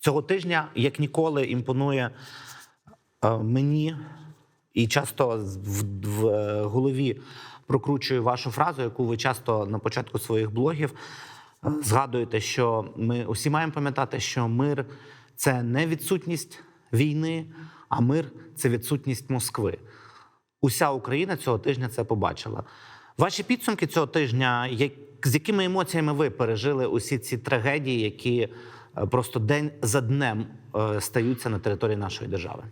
Цього тижня, як ніколи, імпонує е, мені і часто в, е, голові прокручую вашу фразу, яку ви часто на початку своїх блогів е, згадуєте, що ми усі маємо пам'ятати, що мир це не відсутність війни, а мир це відсутність Москви. Уся Україна цього тижня це побачила. Ваші підсумки цього тижня, як, з якими емоціями ви пережили усі ці трагедії, які просто день за днем е, стаються на території нашої держави?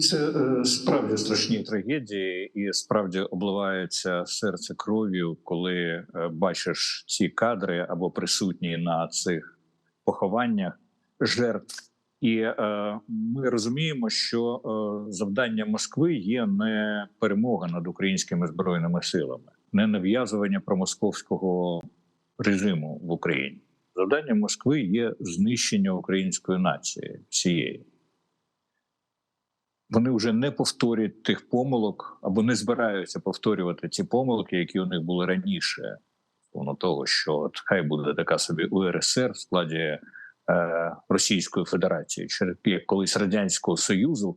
Це е, справді страшні трагедії, і справді обливається серце кров'ю, коли е, бачиш ці кадри або присутні на цих похованнях жертв. І е, ми розуміємо, що е, завдання Москви є не перемога над українськими збройними силами, не нав'язування промосковського режиму в Україні. Завдання Москви є знищення української нації всієї вони вже не повторюють тих помилок або не збираються повторювати ці помилки, які у них були раніше. Воно того, що от хай буде така собі УРСР в складі е, Російської Федерації, чи як колись Радянського Союзу,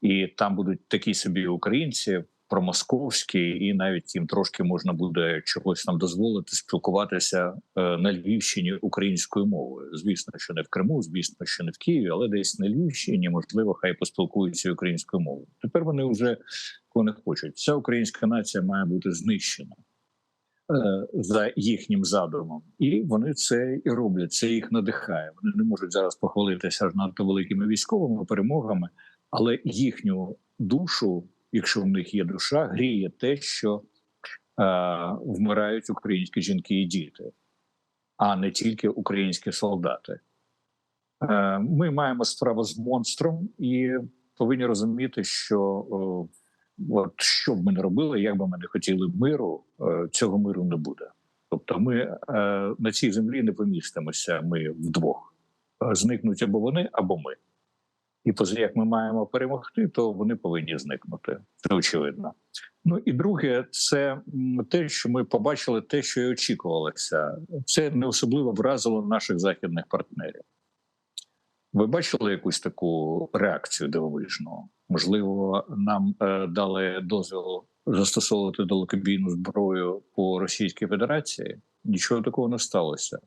і там будуть такі собі українці промосковські, і навіть їм трошки можна буде чогось нам дозволити спілкуватися е, на Львівщині українською мовою. Звісно, що не в Криму, звісно, що не в Києві, але десь на Львівщині, можливо, хай поспілкуються українською мовою. Тепер вони вже кого не хочуть. Вся українська нація має бути знищена. е, За їхнім задумом, і вони це і роблять. Це їх надихає. Вони не можуть зараз похвалитися аж надто великими військовими перемогами, але їхню душу, якщо в них є душа, гріє те, що е, вмирають українські жінки і діти, а не тільки українські солдати. Е, ми маємо справу з монстром і повинні розуміти, що о, от що б ми не робили, як би ми не хотіли миру, е, цього миру не буде. Тобто, ми е, на цій землі не помістимося. Ми вдвох Е, зникнуть або вони, або ми. І поза як ми маємо перемогти, то вони повинні зникнути. Це очевидно. Ну і друге, це те, що ми побачили, те, що і очікувалося. Це не особливо вразило наших західних партнерів. Ви бачили якусь таку реакцію дивовижну? Можливо, нам е, дали дозвіл застосовувати далекобійну зброю по Російській Федерації? Нічого такого не сталося.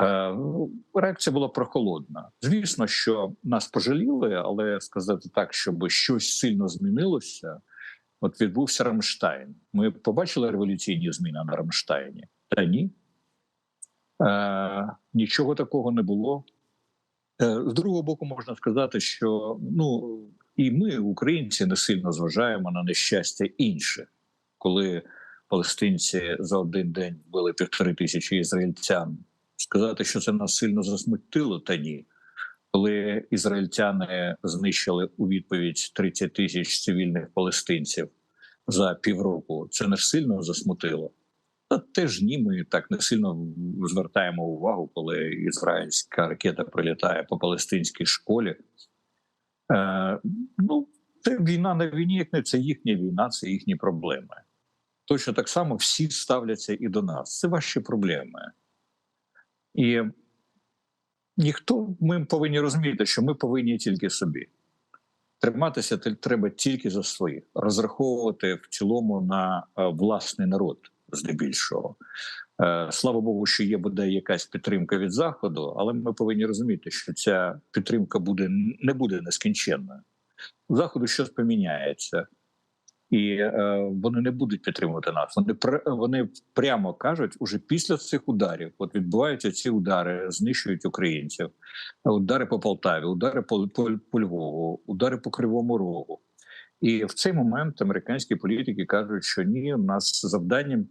Е, ну, реакція була прохолодна. Звісно, що нас пожаліли, але сказати так, щоб щось сильно змінилося. От відбувся Рамштайн. Ми побачили революційні зміни на Рамштайні? Та ні. Е, нічого такого не було. Е, З другого боку, можна сказати, що ну і ми, українці, не сильно зважаємо на нещастя інших, коли палестинці за один день вбили півтори тисячі ізраїльтян. Сказати, що це нас сильно засмутило, та ні. Коли ізраїльтяни знищили у відповідь 30 тисяч цивільних палестинців за півроку, це не сильно засмутило. Та теж ні, ми так не сильно звертаємо увагу, коли ізраїльська ракета прилітає по палестинській школі. Е, ну, це війна на війні, як не це їхня війна, це їхні проблеми. Точно так само всі ставляться і до нас. Це ваші проблеми. І ніхто ми повинні розуміти, що ми повинні тільки собі. Триматися треба тільки за своїх, розраховувати в цілому на е, власний народ, здебільшого. Е, Слава Богу, що є бодай якась підтримка від заходу, але ми повинні розуміти, що ця підтримка буде не буде нескінченною. Заходу щось поміняється, і е, вони не будуть підтримувати нас. Вони вони прямо кажуть, уже після цих ударів, от відбуваються ці удари, знищують українців, удари по Полтаві, удари по, по, по Львову, удари по Кривому Рогу. І в цей момент американські політики кажуть, що ні, у нас завданням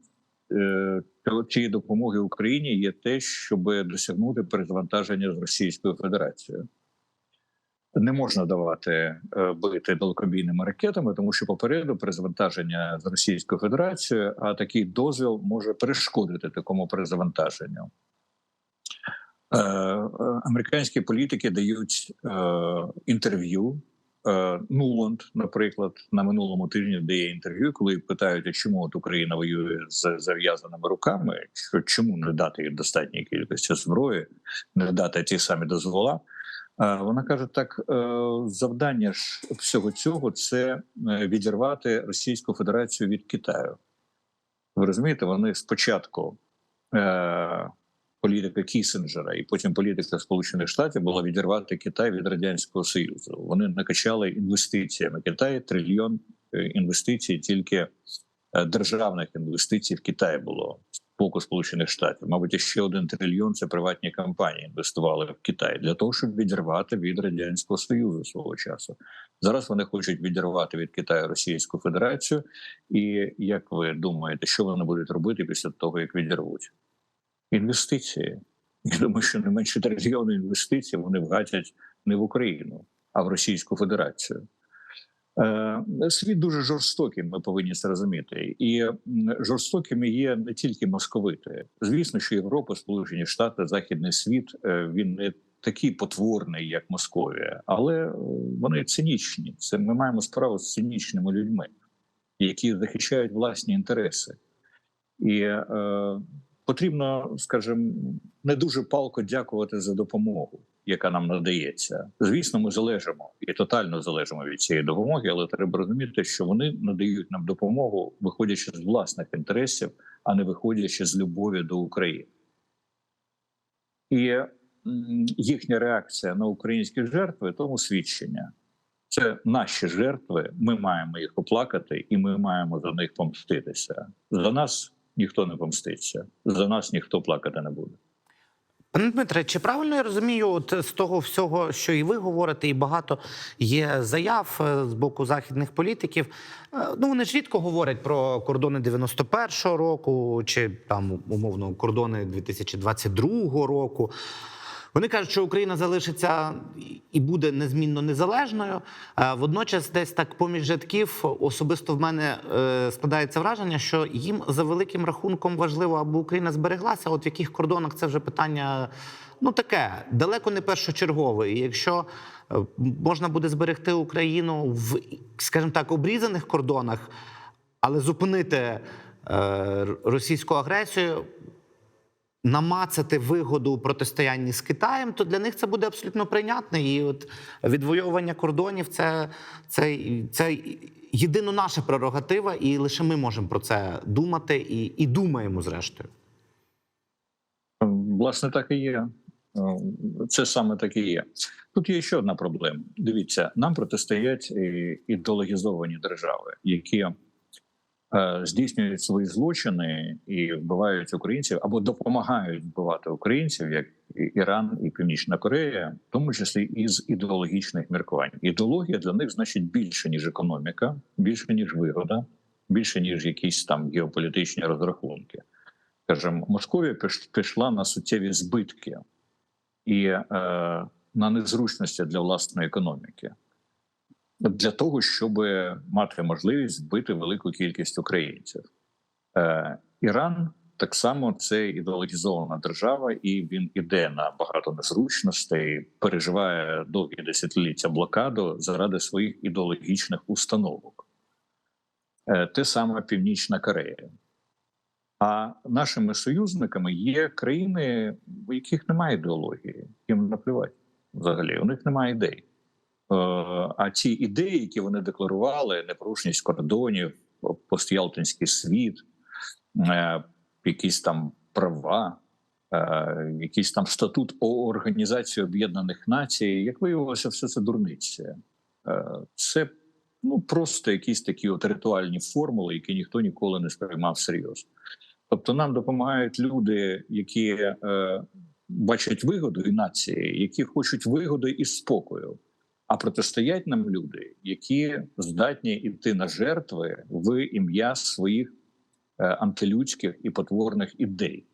е, цієї допомоги Україні є те, щоб досягнути перезавантаження з Російською Федерацією. Не можна давати е, бити далекобійними ракетами, тому що попереду перезавантаження з Російською Федерацією, а такий дозвіл може перешкодити такому перезавантаженню. Е, е, американські політики дають інтерв'ю Нуланд, наприклад, на минулому тижні дає інтерв'ю, коли питають, чому от Україна воює з зав'язаними руками, що чому не дати їй достатньої кількості зброї, не дати ті самі дозвола. Е, Вона каже: так е, завдання ж всього цього це е, відірвати Російську Федерацію від Китаю. Ви розумієте, вони спочатку політика Кісінджера і потім політика Сполучених Штатів була відірвати Китай від радянського союзу. Вони накачали інвестиціями. Китай трильйон інвестицій, тільки державних інвестицій в Китаї було боку Сполучених Штатів. Мабуть, ще один трильйон це приватні компанії інвестували в Китай для того, щоб відірвати від радянського союзу свого часу. Зараз вони хочуть відірвати від Китаю Російську Федерацію. І як ви думаєте, що вони будуть робити після того, як відірвуть? Інвестиції. Я думаю, що не менше трильйону інвестицій вони вгатять не в Україну, а в Російську Федерацію. Е, Світ дуже жорстокий, ми повинні це розуміти. І жорстокими є не тільки московити. Звісно, що Європа, Сполучені Штати, Західний світ е, він не такий потворний, як Московія, але е, вони цинічні. Це ми маємо справу з цинічними людьми, які захищають власні інтереси. І е, потрібно, скажімо, не дуже палко дякувати за допомогу, яка нам надається. Звісно, ми залежимо і тотально залежимо від цієї допомоги, але треба розуміти, що вони надають нам допомогу, виходячи з власних інтересів, а не виходячи з любові до України. І їхня реакція на українські жертви тому свідчення. Це наші жертви. Ми маємо їх оплакати, і ми маємо за них помститися. За нас ніхто не помститься, за нас ніхто плакати не буде. Пане Дмитре, чи правильно я розумію, от з того всього, що і ви говорите, і багато є заяв е, з боку західних політиків. е, Ну вони ж рідко говорять про кордони 91-го року, чи там умовно кордони 2022 року. Вони кажуть, що Україна залишиться і буде незмінно незалежною. Е, Водночас, десь так поміж рядків, особисто в мене е, складається враження, що їм за великим рахунком важливо, аби Україна збереглася. От в яких кордонах це вже питання ну таке далеко не першочергове. І якщо е, можна буде зберегти Україну в, скажімо так, обрізаних кордонах, але зупинити російську агресію намацати вигоду у протистоянні з Китаєм, то для них це буде абсолютно прийнятно. І от відвоювання кордонів це, це, це єдино наша прерогатива, і лише ми можемо про це думати і, і думаємо зрештою. Власне, так і є. Це саме так і є. Тут є ще одна проблема. Дивіться, нам протистоять е, ідеологізовані держави, які здійснюють свої злочини і вбивають українців або допомагають вбивати українців, як Іран і Північна Корея, в тому числі із ідеологічних міркувань. Ідеологія для них значить більше ніж економіка, більше ніж вигода, більше ніж якісь там геополітичні розрахунки. Скажімо, Московія піш- пішла на суттєві збитки і е, на незручності для власної економіки для того, щоб мати можливість збити велику кількість українців. Е, Іран так само це ідеологізована держава, і він іде на багато незручностей, переживає довгі десятиліття блокаду заради своїх ідеологічних установок. Е, те саме Північна Корея. А нашими союзниками є країни, в яких немає ідеології, їм наплювати взагалі. У них немає ідей. Е, А ті ідеї, які вони декларували, непорушність кордонів, постялтинський світ, е, якісь там права, е, якийсь там статут Організації Об'єднаних Націй, як виявилося, все це дурниця. Це ну просто якісь такі от ритуальні формули, які ніхто ніколи не сприймав серйозно. Тобто нам допомагають люди, які бачать вигоду і нації, які хочуть вигоди і спокою. А протистоять нам люди, які здатні йти на жертви в ім'я своїх е, антилюдських і потворних ідей.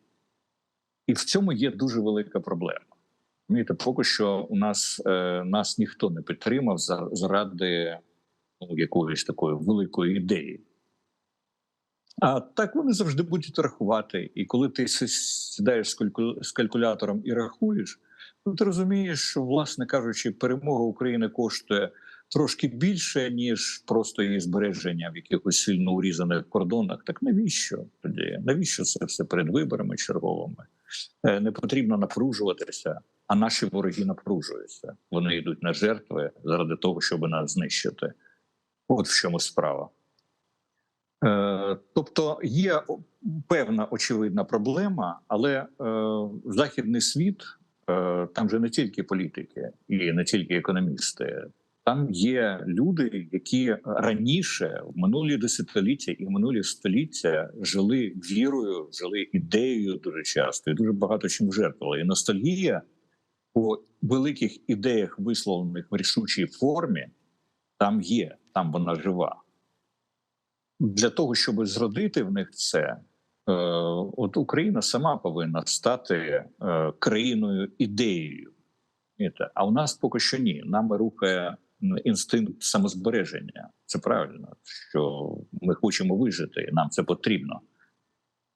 І в цьому є дуже велика проблема. Розумієте, поки що у нас е, нас ніхто не підтримав за, заради ну, якоїсь такої великої ідеї. А так вони завжди будуть рахувати. І коли ти сідаєш з калькулятором і рахуєш, то ти розумієш, що, власне кажучи, перемога України коштує трошки більше, ніж просто її збереження в якихось сильно урізаних кордонах. Так навіщо тоді? Навіщо це все перед виборами черговими? Е, Не потрібно напружуватися, а наші вороги напружуються. Вони йдуть на жертви заради того, щоб нас знищити. От в чому справа. Е, Тобто є певна очевидна проблема, але е, західний світ там же не тільки політики і не тільки економісти. Там є люди, які раніше в минулі десятиліття і в минулі століття жили вірою, жили ідеєю дуже часто і дуже багато чим жертвували. І ностальгія по великих ідеях, висловлених в рішучій формі, там є, там вона жива. Для того, щоб зродити в них це, е, от Україна сама повинна стати е, країною ідеєю. А у нас поки що ні. Нами рухає інстинкт самозбереження. Це правильно, що ми хочемо вижити, і нам це потрібно.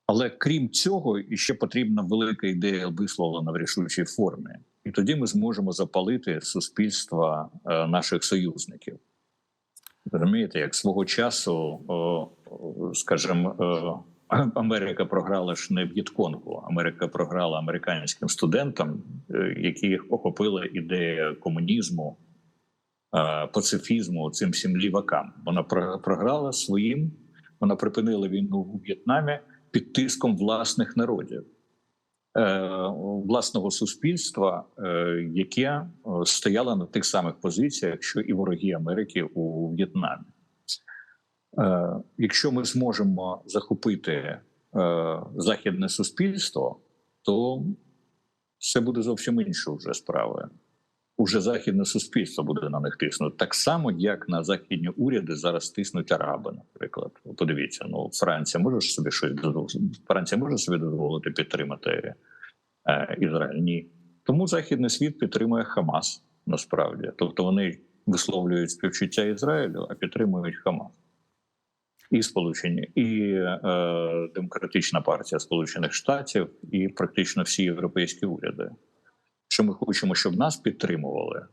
Але крім цього, іще потрібна велика ідея висловлена в рішучій формі, і тоді ми зможемо запалити суспільства е, наших союзників. Розумієте, як свого часу, скажімо, Америка програла ж не В'єтконгу, Америка програла американським студентам, е, які охопила ідея комунізму, е, пацифізму, цим всім лівакам. Вона про- програла своїм, вона припинила війну у В'єтнамі під тиском власних народів. е, Власного суспільства, яке стояло на тих самих позиціях, що і вороги Америки у В'єтнамі. Е, Якщо ми зможемо захопити е, західне суспільство, то це буде зовсім іншою вже справою. Уже західне суспільство буде на них тиснути так само, як на західні уряди зараз тиснуть араби. Наприклад, подивіться, ну Франція може собі щось дозволити. Франція може собі дозволити підтримати е, Ізраїль? Ні. Тому західний світ підтримує Хамас насправді. Тобто вони висловлюють співчуття Ізраїлю, а підтримують Хамас. І Сполучені, і е, Демократична партія Сполучених Штатів, і практично всі європейські уряди. Якщо ми хочемо, щоб нас підтримували,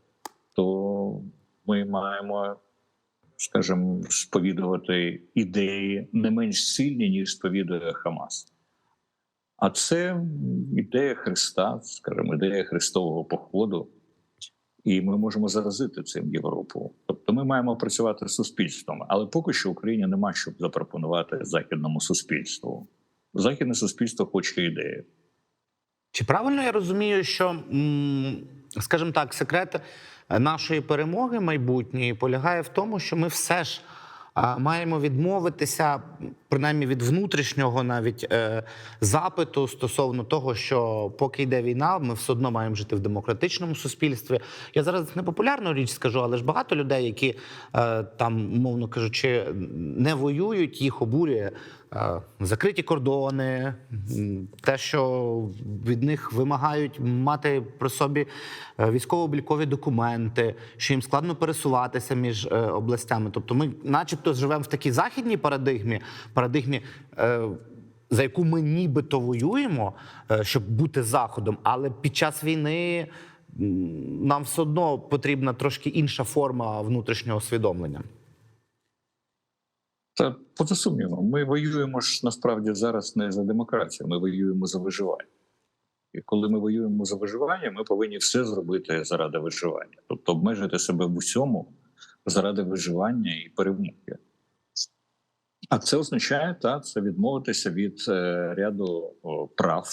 то ми маємо, скажімо, сповідувати ідеї не менш сильні, ніж сповідує Хамас. А це ідея Христа, скажімо, ідея Христового походу. І ми можемо заразити цим Європу. Тобто, ми маємо працювати з суспільством, але поки що Україні нема що запропонувати західному суспільству. Західне суспільство хоче ідеї. Чи правильно я розумію, що, скажімо так, секрет нашої перемоги майбутньої полягає в тому, що ми все ж маємо відмовитися, принаймні від внутрішнього навіть е, запиту стосовно того, що поки йде війна, ми все одно маємо жити в демократичному суспільстві. Я зараз непопулярну річ скажу, але ж багато людей, які е, там, мовно кажучи, не воюють, їх обурює закриті кордони, те, що від них вимагають мати при собі е, військово-облікові документи, що їм складно пересуватися між е, областями. Тобто, ми, начебто, живемо в такій західній парадигмі, парадигмі. е, За яку ми нібито воюємо, щоб бути заходом, але під час війни нам все одно потрібна трошки інша форма внутрішнього усвідомлення. Та поза сумнівом, ми воюємо ж насправді зараз не за демократію, ми воюємо за виживання. І коли ми воюємо за виживання, ми повинні все зробити заради виживання, тобто обмежити себе в усьому заради виживання і перемоги. А це означає, та, це відмовитися від е, ряду о, прав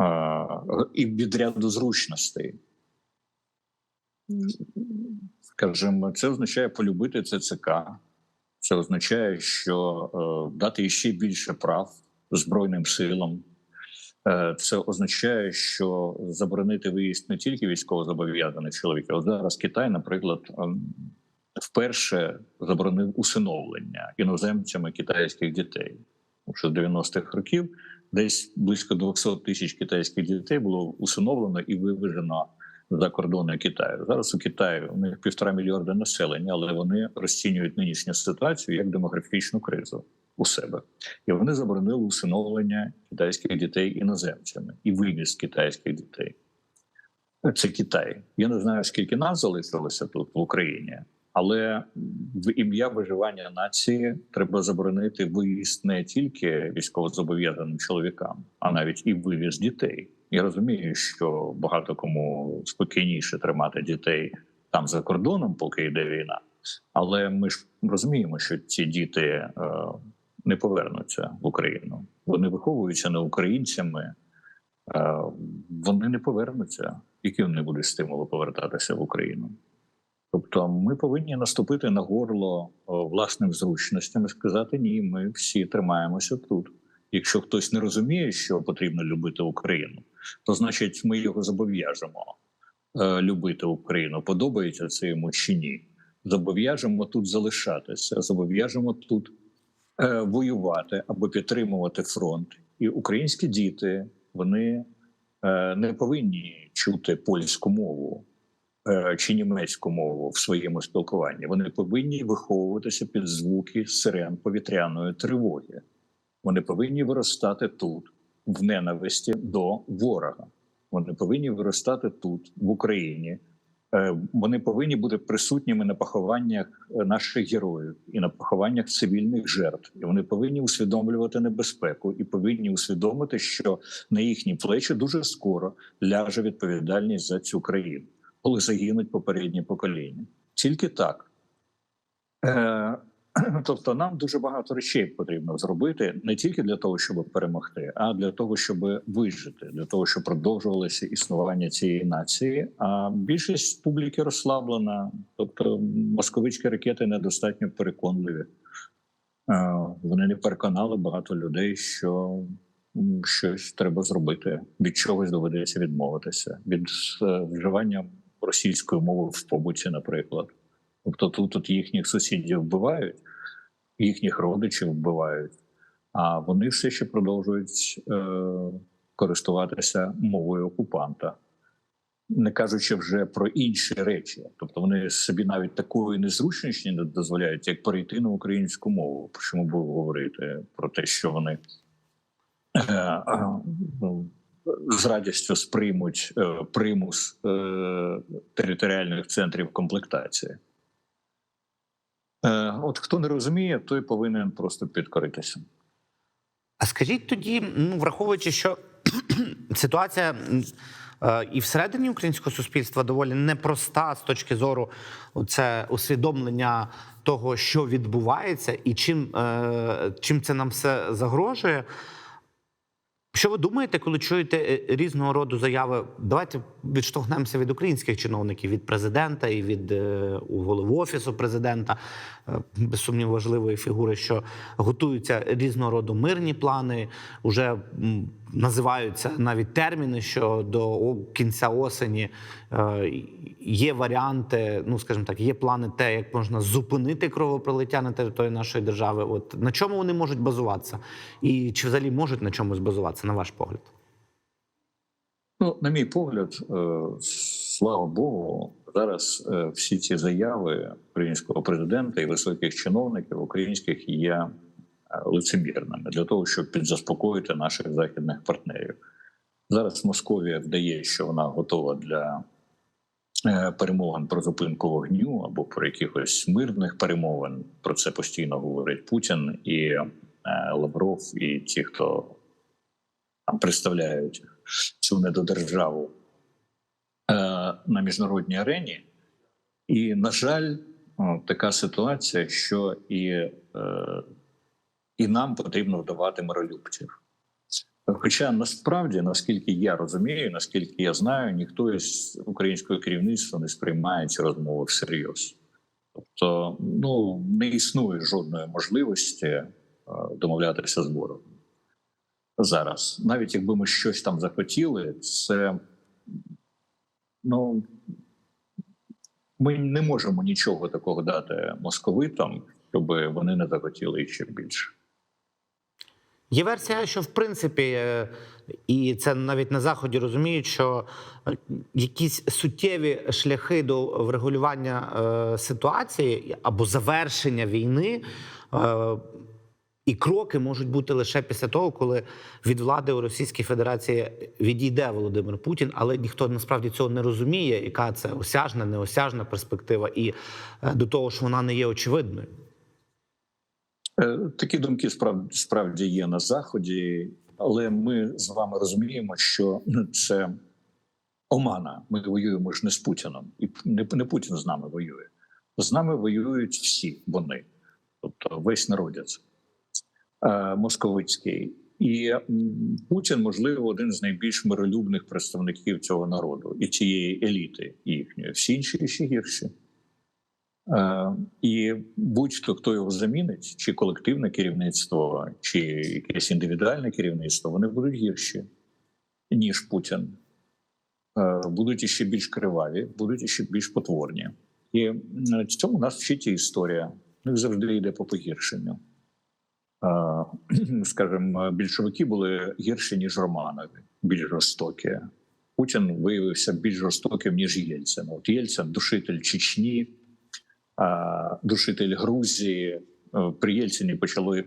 е, і від ряду зручностей. Скажімо, це означає полюбити ЦЦК. Це означає, що е, дати ще більше прав Збройним силам. Е, це означає, що заборонити виїзд не тільки військовозобов'язаних чоловіків. От зараз Китай, наприклад, ем, вперше заборонив усиновлення іноземцями китайських дітей. Що з 90-х років десь близько 200 тисяч китайських дітей було усиновлено і вивезено за кордони Китаю. Зараз у Китаї у них півтора мільярда населення, але вони розцінюють нинішню ситуацію як демографічну кризу у себе, і вони заборонили усиновлення китайських дітей іноземцями і вивіз китайських дітей. Це Китай. Я не знаю, скільки нас залишилося тут в Україні. Але в ім'я виживання нації треба заборонити виїзд не тільки військовозобов'язаним чоловікам, а навіть і вивіз дітей. Я розумію, що багато кому спокійніше тримати дітей там за кордоном, поки йде війна. Але ми ж розуміємо, що ці діти е, не повернуться в Україну. Вони виховуються не українцями, е, вони не повернуться. Які вони будуть стимули повертатися в Україну? Тобто, ми повинні наступити на горло власним зручностям і сказати: ні, ми всі тримаємося тут. Якщо хтось не розуміє, що потрібно любити Україну, то значить ми його зобов'яжемо е, любити Україну. Подобається це йому чи ні? Зобов'яжемо тут залишатися, зобов'яжемо тут е, воювати або підтримувати фронт. І українські діти вони е, не повинні чути польську мову е, чи німецьку мову в своєму спілкуванні. Вони повинні виховуватися під звуки сирен повітряної тривоги. Вони повинні виростати тут, в ненависті до ворога. Вони повинні виростати тут, в Україні. Е, Вони повинні бути присутніми на похованнях е, наших героїв і на похованнях цивільних жертв. І вони повинні усвідомлювати небезпеку і повинні усвідомити, що на їхні плечі дуже скоро ляже відповідальність за цю країну, коли загинуть попередні покоління. Тільки так. Тобто, нам дуже багато речей потрібно зробити не тільки для того, щоб перемогти, а для того, щоб вижити, для того, щоб продовжувалося існування цієї нації. А більшість публіки розслаблена, тобто московицькі ракети недостатньо переконливі. Вони не переконали багато людей, що щось треба зробити. Від чогось доведеться відмовитися від е, вживання російської мови в побуті, наприклад. Тобто тут, тут їхніх сусідів вбивають, їхніх родичів вбивають, а вони все ще продовжують е, користуватися мовою окупанта, не кажучи вже про інші речі. Тобто вони собі навіть такої незручності не дозволяють, як перейти на українську мову. Ми будемо говорити про те, що вони е, е, ну, з радістю сприймуть е, примус е, територіальних центрів комплектації. Е, От хто не розуміє, той повинен просто підкоритися. А скажіть тоді, ну враховуючи, що ситуація е, і всередині українського суспільства доволі непроста з точки зору це усвідомлення того, що відбувається, і чим, е, чим це нам все загрожує. Що ви думаєте, коли чуєте е, різного роду заяви? Давайте відштовхнемося від українських чиновників, від президента і від е, голови офісу президента, е, без сумніву важливої фігури, що готуються різного роду мирні плани, вже м, називаються навіть терміни, що до кінця осені е, є варіанти, ну скажімо так, є плани те, як можна зупинити кровопролиття на території нашої держави. От на чому вони можуть базуватися, і чи взагалі можуть на чомусь базуватися, на ваш погляд? Ну, на мій погляд, е, слава Богу, зараз е, всі ці заяви українського президента і високих чиновників українських є лицемірними для того, щоб підзаспокоїти наших західних партнерів. Зараз Московія вдає, що вона готова для е, перемовин про зупинку вогню або про якихось мирних перемовин. Про це постійно говорить Путін і е, Лавров, і ті, хто там представляють цю недодержаву е, на міжнародній арені. І, на жаль, така ситуація, що і, е, і нам потрібно вдавати миролюбців. Хоча насправді, наскільки я розумію, наскільки я знаю, ніхто із українського керівництва не сприймає ці розмови всерйоз. Тобто, ну не існує жодної можливості е, домовлятися з ворогом зараз. Навіть якби ми щось там захотіли, це ну ми не можемо нічого такого дати московитам, щоб вони не захотіли ще більше. Є версія, що в принципі, е, і це навіть на заході розуміють, що е, якісь суттєві шляхи до врегулювання е, ситуації або завершення війни. І кроки можуть бути лише після того, коли від влади у Російській Федерації відійде Володимир Путін, але ніхто насправді цього не розуміє, яка це осяжна, неосяжна перспектива, і до того ж вона не є очевидною. Е, Такі думки справді, є на заході, але ми з вами розуміємо, що ну, це омана. Ми воюємо ж не з Путіном, і не, не Путін з нами воює. З нами воюють всі вони, тобто весь народець е, московицький. І Путін, можливо, один з найбільш миролюбних представників цього народу і цієї еліти їхньої. Всі інші ще гірші. Е, І будь-хто, хто його замінить, чи колективне керівництво, чи якесь індивідуальне керівництво, вони будуть гірші, ніж Путін. Е, Будуть іще більш криваві, будуть іще більш потворні. І цьому нас вчить і історія. Них завжди йде по погіршенню. Е, Скажімо, більшовики були гірші, ніж Романові, більш жорстокі. Путін виявився більш жорстоким, ніж Єльцин. От Єльцин душитель Чечні, душитель Грузії. Е, При Єльцині почало,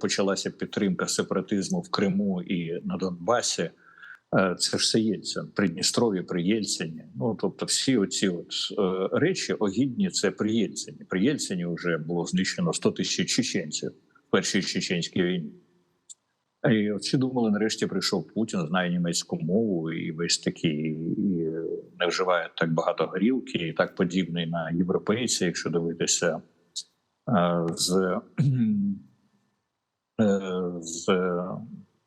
почалася підтримка сепаратизму в Криму і на Донбасі. Е, Це ж все Єльцин, Придністров'я при Єльцині. Ну тобто, всі оці от е, речі огідні це при Єльцині. При Єльцині вже було знищено 100 тисяч чеченців в першій чеченській війні. І всі думали, нарешті прийшов Путін, знає німецьку мову і весь такий і не вживає так багато горілки, і так подібний на європейця, якщо дивитися е, з, е, з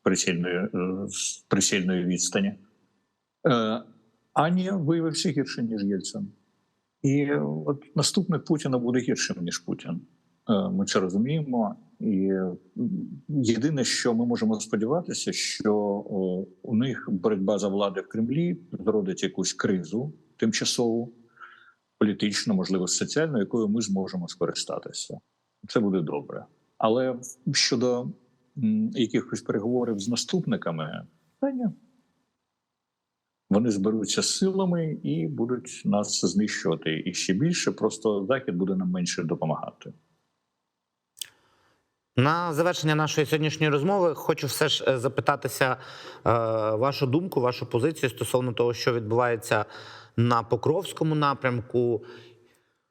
прицільної, е, з прицільної відстані. Ані виявився гірше, ніж Єльцин. І от наступник Путіна буде гіршим, ніж Путін. Ми це розуміємо. І єдине, що ми можемо сподіватися, що у них боротьба за влади в Кремлі зродить якусь кризу тимчасову, політичну, можливо, соціальну, якою ми зможемо скористатися. Це буде добре. Але щодо якихось переговорів з наступниками, та ні. Вони зберуться силами і будуть нас знищувати і ще більше. Просто захід буде нам менше допомагати. На завершення нашої сьогоднішньої розмови хочу все ж е, запитатися е, вашу думку, вашу позицію стосовно того, що відбувається на Покровському напрямку.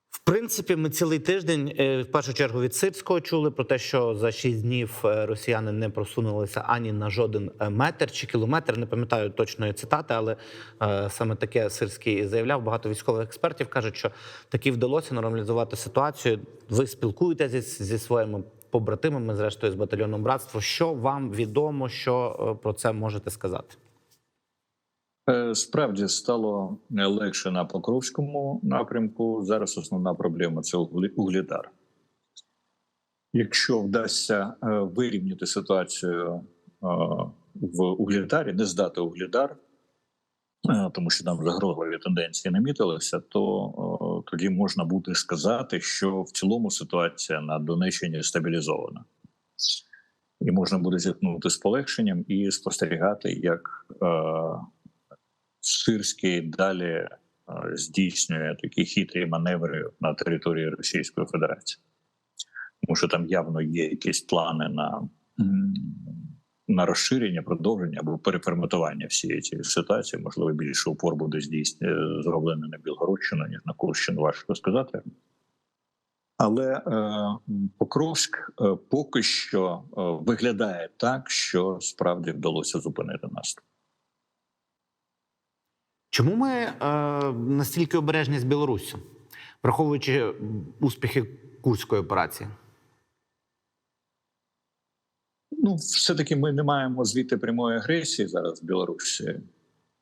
В принципі, ми цілий тиждень, е, в першу чергу, від Сирського чули про те, що за шість днів росіяни не просунулися ані на жоден метр чи кілометр. Не пам'ятаю точної цитати, але саме таке Сирський заявляв. Багато військових експертів кажуть, що таки вдалося нормалізувати ситуацію. Ви спілкуєтеся зі, зі своїми побратимами, зрештою з батальйоном братство. Що вам відомо, що е, про це можете сказати? Е, Справді стало легше на Покровському напрямку. Зараз основна проблема це углідар. Якщо вдасться е, вирівняти ситуацію в углідарі, не здати углідар, тому що там загрозливі тенденції намітилися, то тоді можна буде сказати, що в цілому ситуація на Донеччині стабілізована. І можна буде зіткнути з полегшенням і спостерігати, як е, Сирський далі е, здійснює такі хитрі маневри на території Російської Федерації, тому що там явно є якісь плани на, на розширення, продовження або переформатування всієї цієї ситуації. Можливо, більше упор буде здійснено зроблений на Білгородщину, ніж на Курщину, важко сказати. Але е, Покровськ е, поки що е, виглядає так, що справді вдалося зупинити наступ. Чому ми е, настільки обережні з Білоруссю, враховуючи успіхи Курської операції? Ну, все-таки ми не маємо звідти прямої агресії зараз в Білорусі.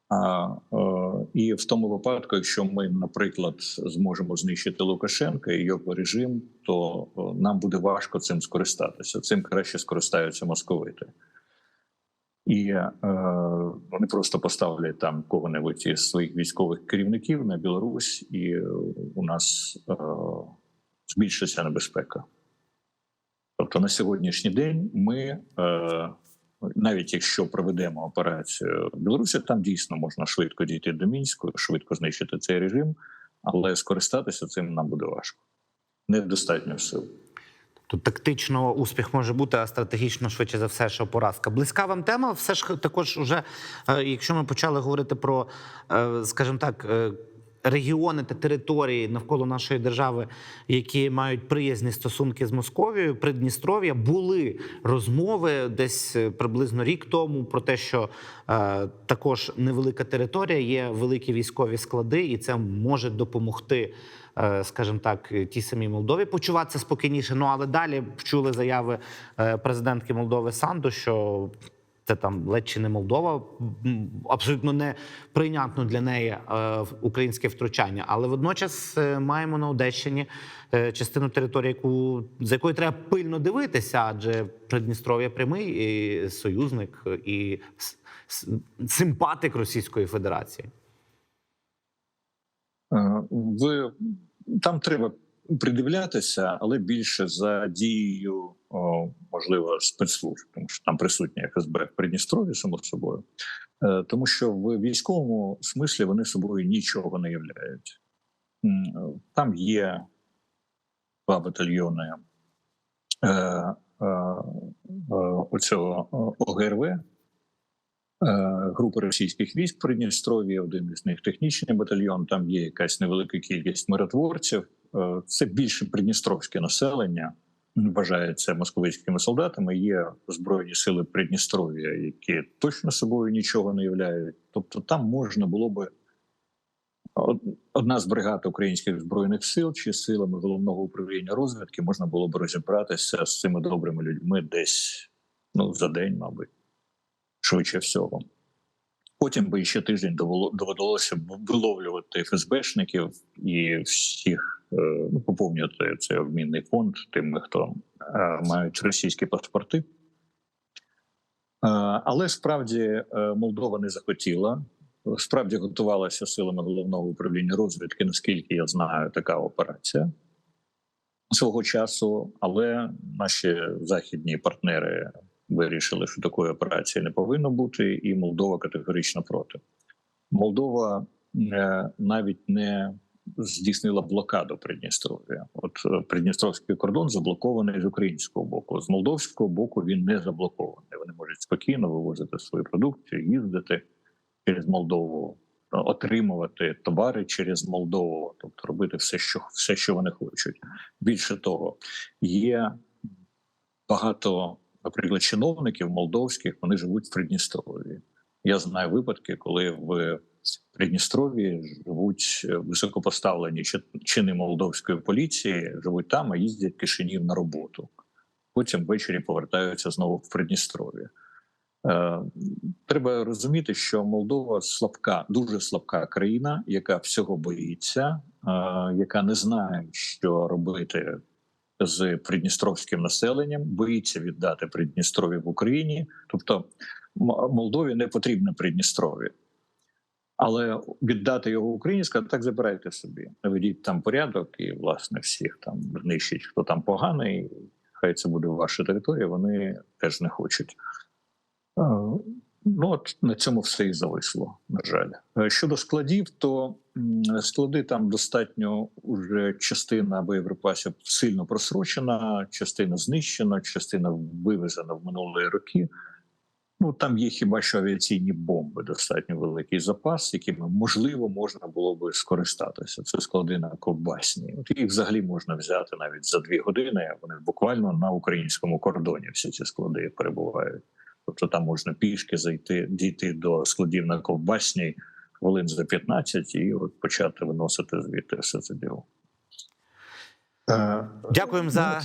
А, е, і в тому випадку, якщо ми, наприклад, зможемо знищити Лукашенка і його режим, то е, нам буде важко цим скористатися. Цим краще скористаються московити. І е, вони просто поставлять там кого-небудь із своїх військових керівників на Білорусь, і е, у нас е, збільшиться небезпека. Тобто на сьогоднішній день ми, е, навіть якщо проведемо операцію в Білорусі, там дійсно можна швидко дійти до мінську, швидко знищити цей режим, але скористатися цим нам буде важко. Недостатньо сил. Тут тактично успіх може бути, а стратегічно швидше за все, що поразка. Близька вам тема. Все ж також, уже, е, якщо ми почали говорити про, е, скажімо так, регіони та території навколо нашої держави, які мають приязні стосунки з Московією, Придністров'я, були розмови десь е, приблизно рік тому про те, що е, також невелика територія, є великі військові склади, і це може допомогти е, скажімо так, тій самій Молдові почуватися спокійніше. Ну але далі чули заяви е, президентки Молдови Санду, що це там ледь чи не Молдова, абсолютно не прийнятно для неї е, українське втручання. Але водночас е, маємо на Одещині е, частину території, яку за якою треба пильно дивитися, адже Придністров'я прямий і союзник і симпатик Російської Федерації. Ви там треба придивлятися, але більше за дією, можливо, спецслужб, тому що там присутні ФСБ в Придністрові, само собою, Е, тому що в військовому смислі вони собою нічого не являють. Там є два батальйони е, е, оцього ОГРВ, групи російських військ в Придністров'ї, один із них технічний батальйон. Там є якась невелика кількість миротворців. Це більше придністровське населення. Вважається московицькими солдатами. Є збройні сили Придністров'я, які точно собою нічого не являють. Тобто, там можна було би одна з бригад українських збройних сил чи силами головного управління розвідки можна було б розібратися з цими добрими людьми десь ну за день, мабуть, швидше всього. Потім би ще тиждень довело- доводилося б виловлювати ФСБшників і всіх ну, поповнювати цей обмінний фонд тими, хто е, мають російські паспорти. Е, Але справді е, Молдова не захотіла. Справді готувалася силами головного управління розвідки, наскільки я знаю, така операція свого часу. Але наші західні партнери вирішили, що такої операції не повинно бути, і Молдова категорично проти. Молдова е, навіть не здійснила блокаду Придністров'я. От е, Придністровський кордон заблокований з українського боку. З молдовського боку він не заблокований. Вони можуть спокійно вивозити свою продукцію, їздити через Молдову, е, отримувати товари через Молдову, тобто робити все, що все, що вони хочуть. Більше того, є багато, наприклад, чиновників молдовських, вони живуть в Придністров'ї. Я знаю випадки, коли в Придністров'ї живуть е, високопоставлені чи- чини молдовської поліції, живуть там, а їздять в Кишинів на роботу. Потім ввечері повертаються знову в Придністров'я. Е, треба розуміти, що Молдова слабка, дуже слабка країна, яка всього боїться, е, яка не знає, що робити з придністровським населенням, боїться віддати Придністров'я в Україні. Тобто Молдові не потрібно Придністров'я. Але віддати його Україні, сказати, так забирайте собі, наведіть там порядок і власне всіх там знищить, хто там поганий. Хай це буде ваша територія. Вони теж не хочуть. Ну от на цьому все і зависло. На жаль, Е, щодо складів, то склади там достатньо уже частина боєприпасів сильно просрочена, частина знищена, частина вивезена в минулі роки. Ну там є хіба що авіаційні бомби, достатньо великий запас, якими можливо можна було би скористатися. Це склади на ковбасні. От їх взагалі можна взяти навіть за дві години. Вони буквально на українському кордоні всі ці склади перебувають. Тобто там можна пішки зайти, дійти до складів на ковбасній хвилин за 15 і от почати виносити звідти все це діло. Дякуємо за